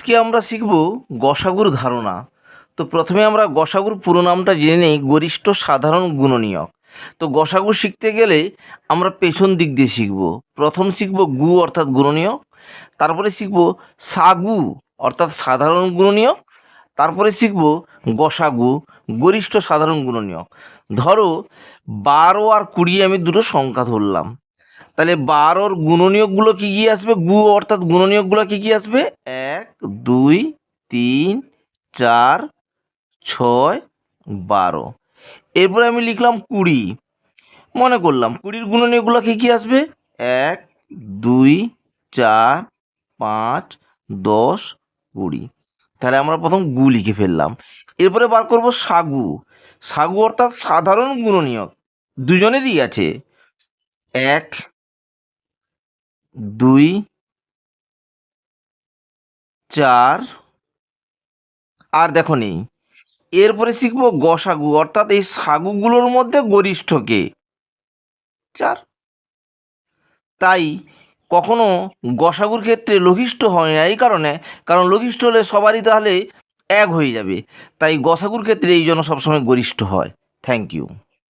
আজকে আমরা শিখব গসাগুর ধারণা। তো প্রথমে আমরা গসাগুর পুরো নামটা জেনে নেই, গরিষ্ঠ সাধারণ গুণনীয়ক। তো গসাগু শিখতে গেলে আমরা পেছন দিক দিয়ে শিখব। প্রথম শিখব গু অর্থাৎ গুণনীয়ক, তারপরে শিখব সাগু অর্থাৎ সাধারণ গুণনীয়ক, তারপরে শিখব গসাগু, গরিষ্ঠ সাধারণ গুণনীয়ক। ধরো বারো আর কুড়ি আমি দুটো সংখ্যা ধরলাম। তাহলে বারোর গুণনীয়কগুলো কী কী আসবে? গু অর্থাৎ গুণনীয়কগুলো কী কী আসবে? এক, দুই, তিন, চার, ছয়, বারো এরপরে আমি লিখলাম কুড়ি। মনে করলাম কুড়ির গুণনীয়কগুলো কী কী আসবে? এক, দুই, চার, পাঁচ, দশ, কুড়ি। তাহলে আমরা প্রথম গু লিখে ফেললাম। এরপরে বার করব সাগু। সাগু অর্থাৎ সাধারণ গুণনীয়ক। দুজনেরই আছে। এক দুই, চার, আর দেখো নেই এরপরে শিখব গসাগু, অর্থাৎ এই সাগুগুলোর মধ্যে গরিষ্ঠকে। চার, তাই কখনো গসাগুর ক্ষেত্রে লঘিষ্ঠ হয় না, এই কারণে, কারণ লঘিষ্ঠ হলে সবারই তাহলে এক হয়ে যাবে, তাই গসাগুর ক্ষেত্রে এই জন্য সবসময় গরিষ্ঠ হয়। Thank you